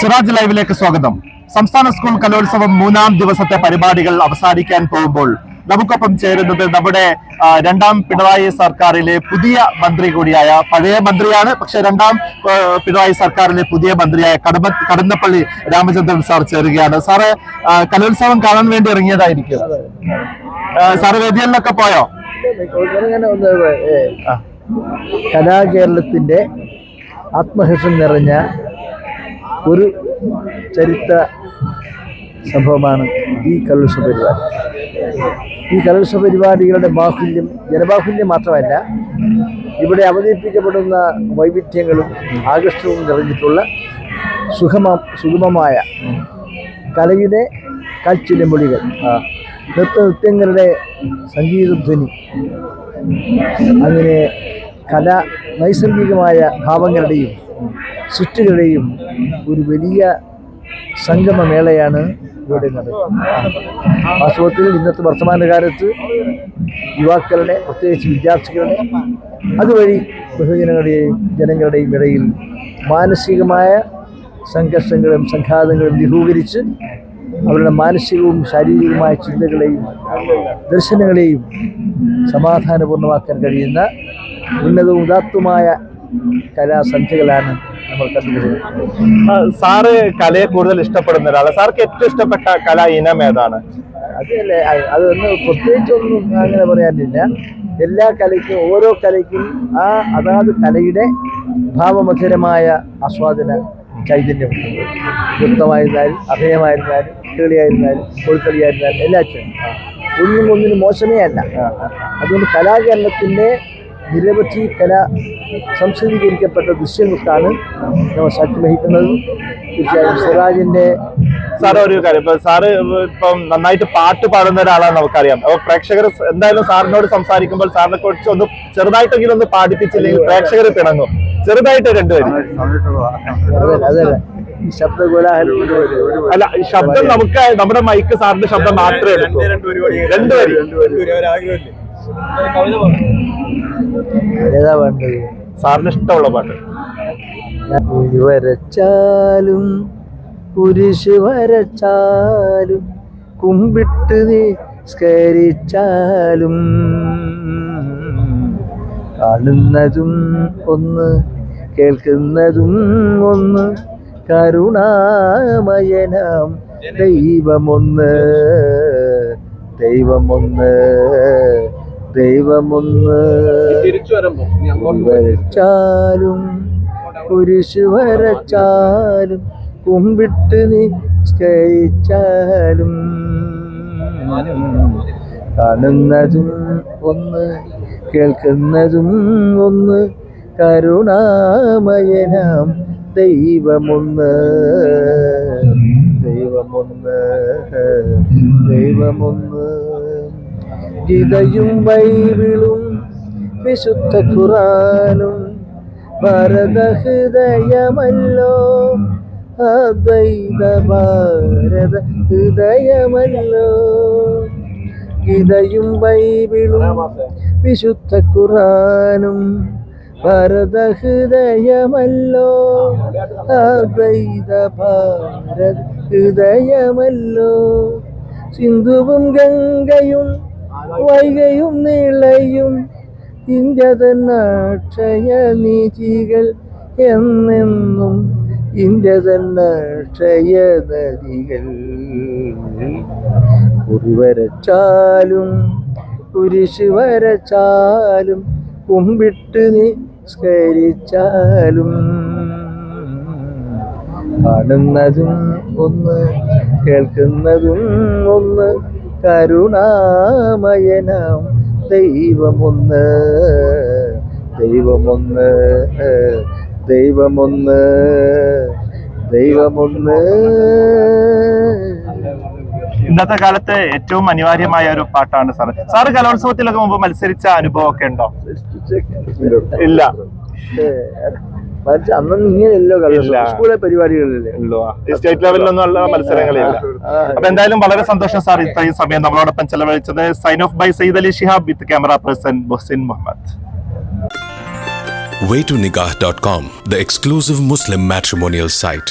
സിറാജ് ലൈവിലേക്ക് സ്വാഗതം. സംസ്ഥാന സ്കൂൾ കലോത്സവം മൂന്നാം ദിവസത്തെ പരിപാടികൾ അവസാനിക്കാൻ പോകുമ്പോൾ നമുക്കൊപ്പം ചേരുന്നത് നമ്മുടെ രണ്ടാം പിണറായി സർക്കാരിലെ പുതിയ മന്ത്രി കൂടിയായ പഴയ മന്ത്രിയാണ്. പക്ഷെ രണ്ടാം പിണറായി സർക്കാരിലെ പുതിയ മന്ത്രിയായ കടമ കടന്നപ്പള്ളി രാമചന്ദ്രൻ സാർ ചേരുകയാണ്. സാറ് കലോത്സവം കാണാൻ വേണ്ടി ഇറങ്ങിയതായിരിക്കും. സാറ് വേദികളിലൊക്കെ പോയോ? കലാകേരളത്തിന്റെ ആത്മഹൃഷം ആത്മഹർഷം നിറഞ്ഞ ഒരു ചരിത്ര സംഭവമാണ് ഈ കലോത്സവ പരിപാടി. ഈ കലോത്സവ പരിപാടികളുടെ ബാഹുല്യം ജനബാഹുല്യം മാത്രമല്ല ഇവിടെ അവതരിപ്പിക്കപ്പെടുന്ന വൈവിധ്യങ്ങളും ആകർഷണവും നിറഞ്ഞിട്ടുള്ള സുഖമ സുഗമമായ കലയുടെ കാൽച്ചിലമൊളികൾ നൃത്ത നൃത്യങ്ങളുടെ സംഗീതധ്വനി അങ്ങനെ കല നൈസർഗികമായ ഭാവങ്ങളുടെയും സൃഷ്ടികളുടെയും ഒരു വലിയ സംഗമമേളയാണ് ഇവിടെ നടക്കുന്നത്. വാസ്തവത്തിൽ ഇന്നത്തെ വർത്തമാനകാലത്ത് യുവാക്കളുടെ പ്രത്യേകിച്ച് വിദ്യാർത്ഥികളുടെ അതുവഴി ബഹുജനങ്ങളുടെയും ജനങ്ങളുടെയും ഇടയിൽ മാനസികമായ സംഘർഷങ്ങളും സംഘാതങ്ങളും ലഘൂകരിച്ച് അവരുടെ മാനസികവും ശാരീരികവുമായ ചിന്തകളെയും ദർശനങ്ങളെയും സമാധാനപൂർണമാക്കാൻ കഴിയുന്ന ഉന്നതവും ഉദാത്തമായ കലാസന്ധ്യകളാണ് സാറ് കലയെ കൂടുതൽ ഇഷ്ടപ്പെടുന്ന ഒരാളാണ് സാർക്ക് ഏറ്റവും ഇഷ്ടപ്പെട്ട കല ഇനം ഏതാണ്? അതല്ലേ അതൊന്ന് പ്രത്യേകിച്ചൊന്നും അങ്ങനെ പറയാനില്ല. എല്ലാ കലയ്ക്കും ഓരോ കലയ്ക്കും ആ അതാത് കലയുടെ ഭാവമധുരമായ ആസ്വാദന ചൈതന്യമുണ്ട്. നൃത്തമായിരുന്നാലും അഭയമായിരുന്നാലും കളിയായിരുന്നാലും കോഴിക്കളിയായിരുന്നാലും എല്ലാറ്റിനും. ഒന്നും ഒന്നിനും മോശമേ അല്ല. അതുകൊണ്ട് കലാകേരളത്തിന്റെ നിരവധി കല സംസ്കൃതീകരിക്കപ്പെട്ട ദൃശ്യങ്ങൾക്കാണ് നമ്മൾ ശക്തി വഹിക്കുന്നത്. തീർച്ചയായും സ്വരാജിന്റെ സാറ് ഒരു കാര്യം. ഇപ്പൊ സാറ് ഇപ്പം നന്നായിട്ട് പാട്ട് പാടുന്ന ഒരാളാണ് നമുക്കറിയാം. അപ്പൊ പ്രേക്ഷകർ എന്തായാലും സാറിനോട് സംസാരിക്കുമ്പോൾ സാറിനെ കുറിച്ച് ഒന്ന് ചെറുതായിട്ടെങ്കിലും ഒന്ന് പാടിപ്പിച്ചില്ലെങ്കിൽ പ്രേക്ഷകർ പിണങ്ങും. ചെറുതായിട്ട് രണ്ടുപേരും ശബ്ദ അല്ല ഈ ശബ്ദം നമുക്ക് നമ്മുടെ മൈക്ക് സാറിന്റെ ശബ്ദം മാത്രമേ എടുക്കൂ. രണ്ടുപേരും ഏതാ വേണ്ടത്? സാറിന് ഇഷ്ടമുള്ള പാട്ട്. വരച്ചാലും കാണുന്നതും ഒന്ന് കേൾക്കുന്നതും ഒന്ന് കരുണാമയനാം ദൈവമൊന്ന് ദൈവമൊന്ന്. ദൈവമൊന്ന് വരച്ചാലും കുരിശ് വരച്ചാലും കുമ്പിട്ട് നീ നിസ്കരിച്ചാലും കാണുന്നതും ഒന്ന് കേൾക്കുന്നതും ഒന്ന് കരുണാമയനാം ദൈവമൊന്ന്. ദൈവമൊന്ന് ദൈവമൊന്ന്. ഗീതയും ബൈബിളും വിശുദ്ധ ഖുറാനും ഭരതഹൃദയമല്ലോ. അദ്വൈത ഭാരത ഹൃദയമല്ലോ. ഗീതയും ബൈബിളും വിശുദ്ധ ഖുറാനും ഭരതഹൃദയമല്ലോ. അദ്വൈത ഭാരത ഹൃദയമല്ലോ. സിന്ധുവും ഗംഗയും വൈകയും നീളയും ഇന്ത്യ തന്നക്ഷയ നീതികൾ എന്നെന്നും ഇന്ത്യ തന്നക്ഷയ നദികൾ. കുറി വരച്ചാലും കുരിശ് വരച്ചാലും കുമ്പിട്ട് നിസ്കരിച്ചാലും. കാണുന്നതും ഒന്ന് കേൾക്കുന്നതും ഒന്ന് കരുണാമയനാം ദൈവമൊന്ന് ദൈവമൊന്ന് ദൈവമൊന്ന് ദൈവമൊന്ന്. ഇന്നത്തെ കാലത്ത് ഏറ്റവും അനിവാര്യമായ ഒരു പാട്ടാണ് സാർ സാറ് കലോത്സവത്തിലൊക്കെ മുമ്പ് മത്സരിച്ച അനുഭവം ഒക്കെ ഉണ്ടോ ഇല്ല. പക്ഷെ അന്നൊന്നും ഇങ്ങനെയല്ലോ. കലോത്സവം സ്കൂളിലെ പരിപാടികളില്ലേ? സ്റ്റേറ്റ് ലെവലിലൊന്നും ഉള്ള മത്സരങ്ങളില്ല. അപ്പൊ എന്തായാലും വളരെ സന്തോഷം സാർ ഇത്രയും സമയം നമ്മളോടൊപ്പം ചെലവഴിച്ചത്. Sign off by Syed Ali Shihab with camera person Bosin Muhammad. Waytonikah.com, the exclusive Muslim matrimonial site.